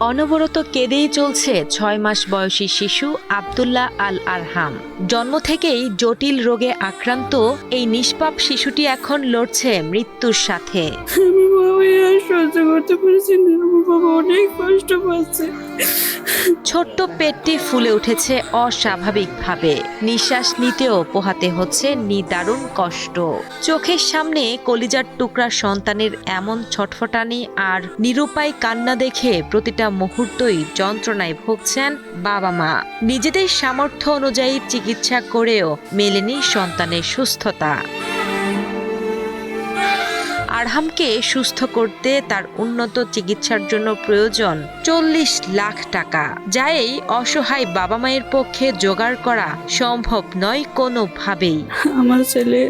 অনবরত কেঁদেই চলছে ছয় মাস বয়সী শিশু আবদুল্লাহ আল আরহাম জন্ম থেকেই জটিল রোগে আক্রান্ত, এই নিষ্পাপ শিশুটি এখন লড়ছে মৃত্যুর সাথে। সহ্য করতে বাবা অনেক কষ্ট পাচ্ছে। ছোট্ট পেটটি ফুলে উঠেছে অস্বাভাবিকভাবে। নিঃশ্বাস নিতেও পোহাতে হচ্ছে নিদারুণ কষ্ট। চোখের সামনে কলিজার টুকরা সন্তানের এমন ছটফটানি আর নিরুপায় কান্না দেখে প্রতিটা মুহূর্তই যন্ত্রণায় ভুগছেন বাবা মা। নিজেদের সামর্থ্য অনুযায়ী চিকিৎসা করেও মেলেনি সন্তানের সুস্থতা। আরহামকে সুস্থ করতে তার উন্নত চিকিৎসার জন্য প্রয়োজন চল্লিশ লাখ টাকা। যা এই অসহায় বাবা মায়ের পক্ষে জোগাড় করা সম্ভব নয় কোনোভাবেই। আমার ছেলে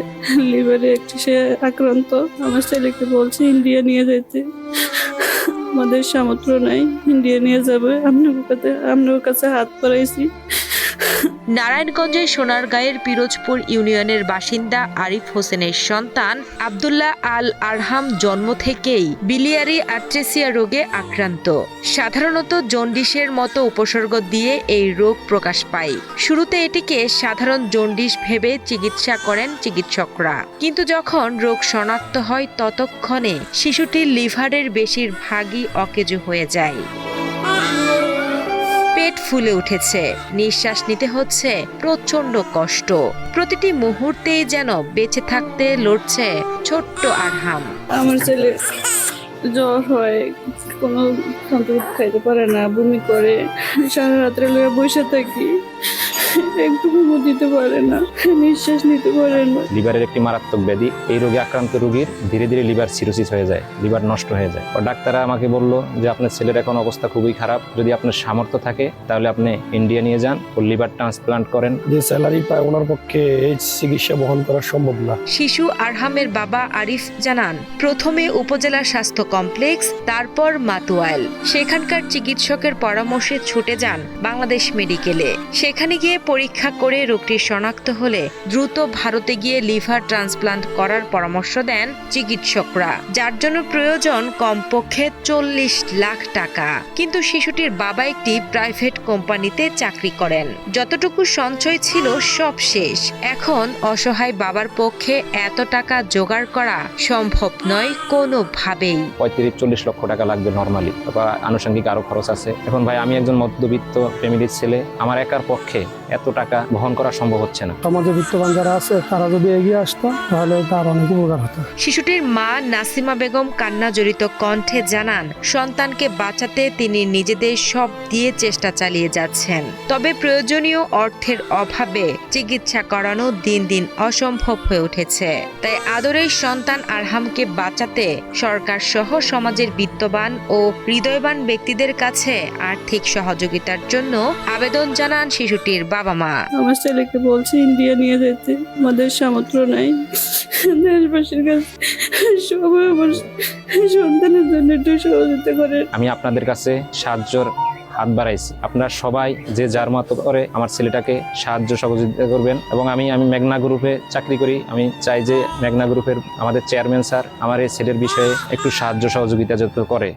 লিভারে একটি সে আক্রান্ত। আমার ছেলেকে বলছে, ইন্ডিয়া নিয়ে যেতে। আমাদের সামর্থ্য নাই, ইন্ডিয়া নিয়ে যাবে। আপনার কাছে আপনার কাছে হাত পড়াইছি নারায়ণগঞ্জের সোনারগাঁয়ের পিরোজপুর ইউনিয়নের বাসিন্দা আরিফ হোসেনের সন্তান আবদুল্লাহ আল আরহাম জন্ম থেকেই বিলিয়ারি আট্রেসিয়া রোগে আক্রান্ত। সাধারণত জন্ডিসের মতো উপসর্গ দিয়ে এই রোগ প্রকাশ পায়। শুরুতে এটিকে সাধারণ জন্ডিস ভেবে চিকিৎসা করেন চিকিৎসকরা। কিন্তু যখন রোগ শনাক্ত হয়, ততক্ষণে শিশুটির লিভারের বেশিরভাগই অকেজো হয়ে যায়। পেট ফুলে উঠেছে। নিঃশ্বাস নিতে হচ্ছে। প্রচণ্ড কষ্ট। প্রতিটি মুহূর্তেই যেন বেঁচে থাকতে লড়ছে ছোট্ট আরহাম। আমার ছেলে জ্বর হয়, কোনো সন্তুষ্ট খাইতে পারে না, বমি করে। সারা রাত্রে লোয়া বসে থাকি। একটু দিতে পারে না নিঃশ্বাস নিতে পারে না। লিভারের একটি মারাত্মক ব্যাধি এই রোগে আক্রান্ত রোগীর ধীরে ধীরে লিভার সিরোসিস হয়ে যায় লিভার নষ্ট হয়ে যায়। ও ডাক্তাররা আমাকে বলল যে আপনার ছেলের এখন অবস্থা খুবই খারাপ যদি আপনার সামর্থ্য থাকে তাহলে আপনি ইন্ডিয়া নিয়ে যান ও লিভার ট্রান্সপ্লান্ট করেন। যে স্যালারি পায় ওনার পক্ষে এই চিকিৎসা বহন করা সম্ভব না। শিশু আরহামের বাবা আরিফ জানান প্রথমে উপজেলা স্বাস্থ্য কমপ্লেক্স তারপর মাতুয়াইল। সেখানকার চিকিৎসকের পরামর্শে ছুটে যান বাংলাদেশ মেডিকেলে। সেখানে গিয়ে পরীক্ষা করে রোগটি শনাক্ত হলে দ্রুত ভারতে গিয়ে লিভার ট্রান্সপ্লান্ট করার পরামর্শ দেন চিকিৎসকরা, যার জন্য প্রয়োজন কমপক্ষে চল্লিশ লাখ টাকা। কিন্তু শিশুটির বাবা একটি প্রাইভেট কোম্পানিতে চাকরি করেন। যতটুকু সঞ্চয় ছিল সব শেষ। এখন অসহায় বাবার পক্ষে এত টাকা জোগাড় করা সম্ভব নয় কোনোভাবেই। পঁয়ত্রিশ, চল্লিশ লক্ষ টাকা লাগবে নর্মালি আনুষঙ্গিক আরও খরচ আছে। এখন ভাই, আমি একজন মধ্যবিত্ত ফ্যামিলির ছেলে। আমার একার পক্ষে এত টাকা বহন করা সম্ভব হচ্ছে না। সমাজে বিত্তবান যারা আছে তারা যদি এগিয়ে আসতো তাহলে তার অনেক উপকার হতো। শিশুটির মা নাসিমা বেগম কান্না জড়িত কণ্ঠে জানান সন্তানকে বাঁচাতে তিনি নিজেদের সব দিয়ে চেষ্টা চালিয়ে যাচ্ছেন। তবে প্রয়োজনীয় অর্থের অভাবে চিকিৎসা করানো দিন দিন অসম্ভব হয়ে উঠেছে। তাই আদরের সন্তান আরহামকে বাঁচাতে সরকার সহ সমাজের বিত্তবান ও হৃদয়বান ব্যক্তিদের কাছে আর্থিক সহযোগিতার জন্য আবেদন জানান শিশুটির বাবা মা। আমার ছেলেকে বলছে ইন্ডিয়া নিয়ে যেতে। আমাদের সামর্থ্য নাই। দেশবাসীর কাছে সবাই আমার সন্তানের জন্য একটু সহযোগিতা করে। আমি আপনাদের কাছে সাহায্যর হাত বাড়াইছি। আপনারা সবাই যে যার মতো করে আমার ছেলেটাকে সাহায্য সহযোগিতা করবেন এবং আমি আমি মেঘনা গ্রুপে চাকরি করি। আমি চাই যে মেঘনা গ্রুপের আমাদের চেয়ারম্যান স্যার আমার এই ছেলের বিষয়ে একটু সাহায্য সহযোগিতা যত করে।